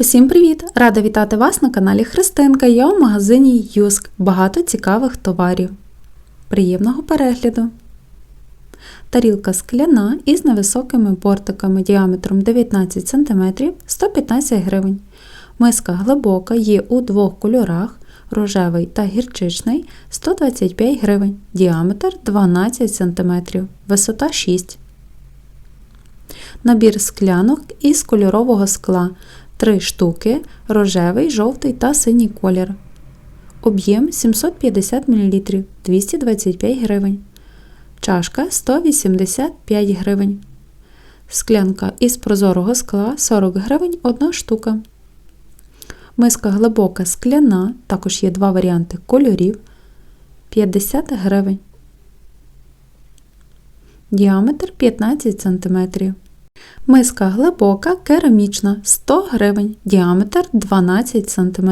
Усім привіт! Рада вітати вас на каналі Христинка. Я у магазині Юск. Багато цікавих товарів. Приємного перегляду! Тарілка скляна із невисокими бортиками діаметром 19 см 115 гривень. Миска глибока є у двох кольорах рожевий та гірчичний 125 гривень, діаметр 12 см, висота 6 Набір склянок із кольорового скла 3 штуки, рожевий, жовтий та синій колір. Об'єм 750 мл 225 гривень. Чашка 185 гривень. Склянка із прозорого скла 40 гривень 1 штука. Миска глибока скляна, також є два варіанти кольорів 50 гривень. Діаметр 15 см. Миска глибока, керамічна 100 гривень, діаметр 12 см.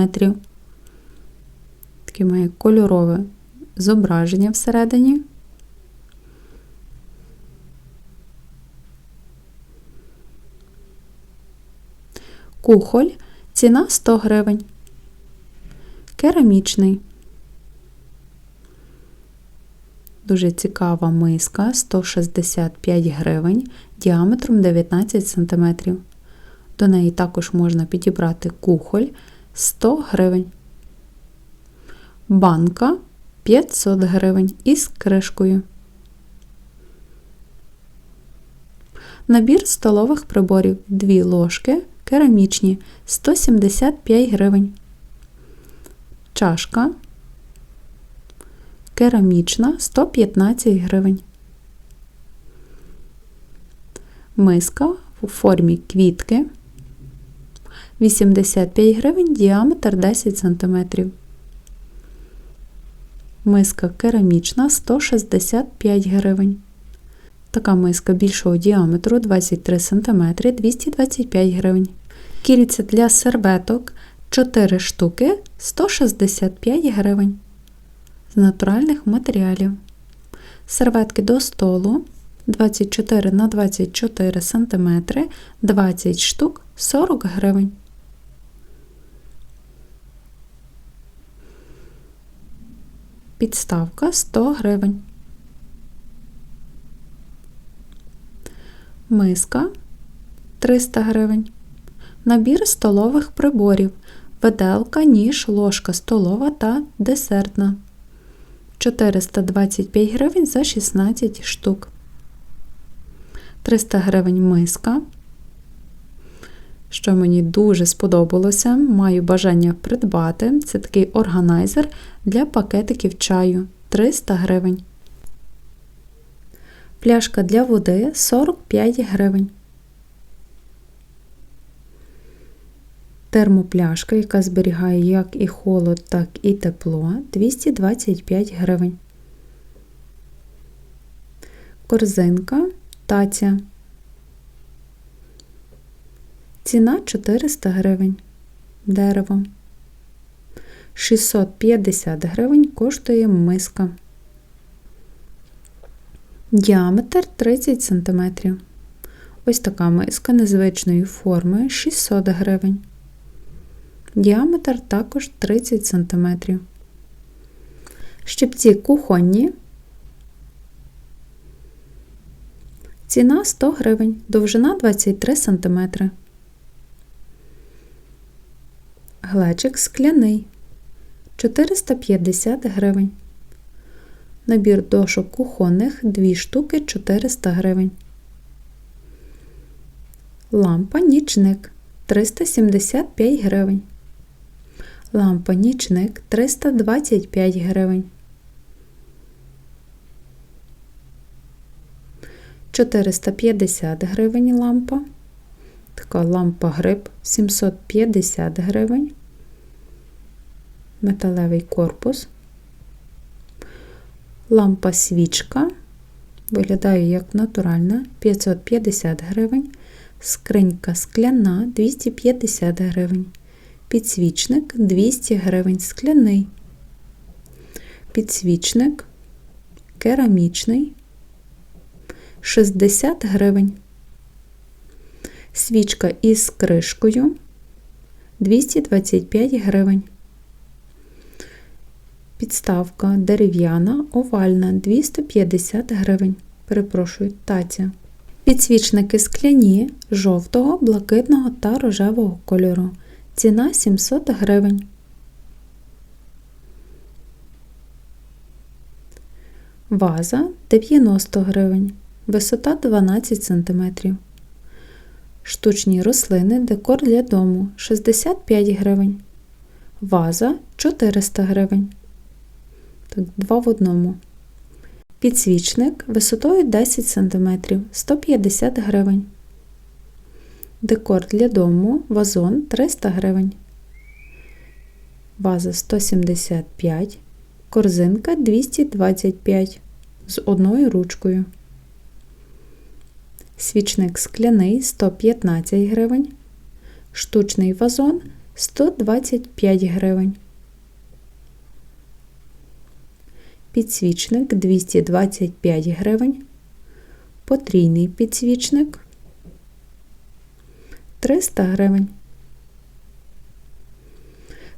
Таке має кольорове зображення всередині. Кухоль ціна 100 гривень. Керамічний. Дуже цікава миска 165 гривень діаметром 19 см. До неї також можна підібрати кухоль 100 гривень. Банка 500 гривень із кришкою. Набір столових приборів 2 ложки керамічні 175 гривень. Чашка керамічна 115 гривень. Миска у формі квітки 85 гривень, діаметр 10 см. Миска керамічна 165 гривень. Така миска більшого діаметру 23 см 225 гривень. Кільця для серветок 4 штуки 165 гривень з натуральних матеріалів. Серветки до столу 24 на 24 см 20 штук 40 гривень. Підставка 100 гривень. Миска 300 гривень. Набір столових приборів. Виделка, ніж, ложка столова та десертна. 425 гривень за 16 штук. 300 гривень миска. Що мені дуже сподобалося, маю бажання придбати. Це такий органайзер для пакетиків чаю 300 гривень. Пляшка для води 45 гривень. Термопляшка, яка зберігає як і холод, так і тепло 225 гривень. Корзинка таця. Ціна 400 гривень. Дерево. 650 гривень коштує миска. Діаметр 30 см. Ось така миска незвичної форми 600 гривень. Діаметр також 30 см. Щипці кухонні. Ціна 100 гривень, довжина 23 см. Глечик скляний 450 гривень. Набір дошок кухонних 2 штуки 400 гривень. Лампа нічник 375 гривень. Лампа нічник 325 гривень. 450 гривень лампа. Така лампа гриб 750 гривень. Металевий корпус. Лампа свічка. Виглядає як натуральна 550 гривень. Скринька скляна 250 гривень. Підсвічник 200 гривень скляний. Підсвічник керамічний 60 гривень. Свічка із кришкою 225 гривень. Підставка дерев'яна, овальна 250 гривень. Перепрошую, таця. Підсвічники скляні жовтого, блакитного та рожевого кольору. Ціна 700 гривень. Ваза 90 гривень. Висота 12 см. Штучні рослини, декор для дому 65 гривень. Ваза 400 гривень. Так, два в одному. Підсвічник висотою 10 см 150 гривень. Декор для дому вазон 300 гривень. Ваза 175 Корзинка 225 з одною ручкою. Свічник скляний 115 гривень. Штучний вазон 125 гривень. Підсвічник 225 гривень. Потрійний підсвічник 300 гривень.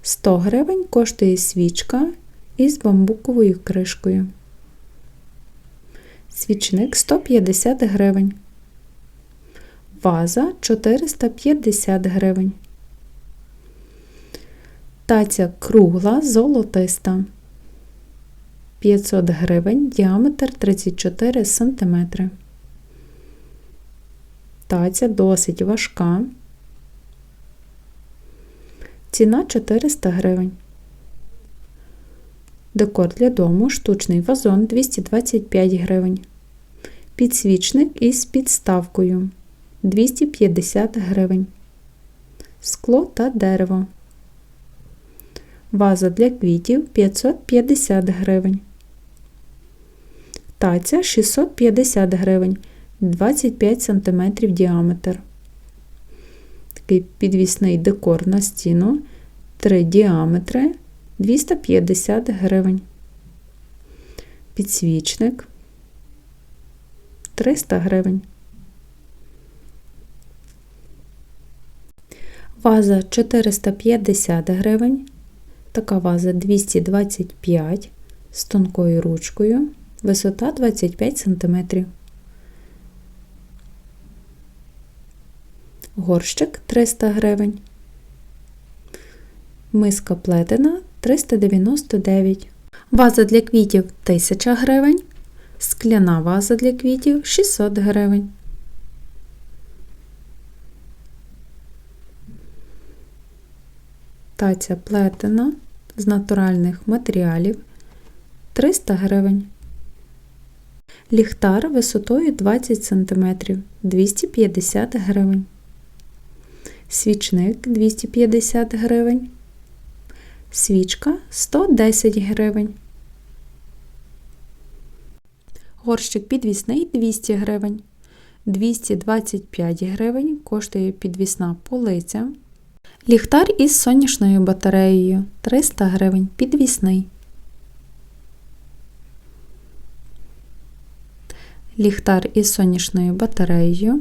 100 гривень коштує свічка із бамбуковою кришкою. Свічник 150 гривень. Ваза 450 гривень. Таця кругла золотиста. 500 гривень, діаметр 34 см. Таця досить важка. Ціна 400 гривень. Декор для дому, штучний вазон 225 гривень. Підсвічник із підставкою 250 гривень. Скло та дерево. Ваза для квітів 550 гривень. Таця 650 гривень 25 см діаметр. Такий підвісний декор на стіну 3 діаметри 250 гривень. Підсвічник 300 гривень. Ваза 450 гривень. Така ваза 225 з тонкою ручкою. Висота 25 см. Горщик 300 гривень. Миска плетена 399. Ваза для квітів 1000 гривень. Скляна ваза для квітів 600 гривень. Таця плетена з натуральних матеріалів 300 гривень. Ліхтар висотою 20 см 250 гривень. Свічник 250 гривень. Свічка 110 гривень. Горщик підвісний 200 гривень. 225 гривень коштує підвісна полиця. Ліхтар із сонячною батареєю 300 гривень підвісний. Ліхтар із сонячною батареєю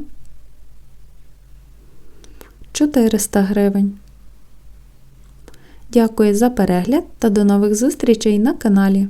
400 гривень. Дякую за перегляд та до нових зустрічей на каналі.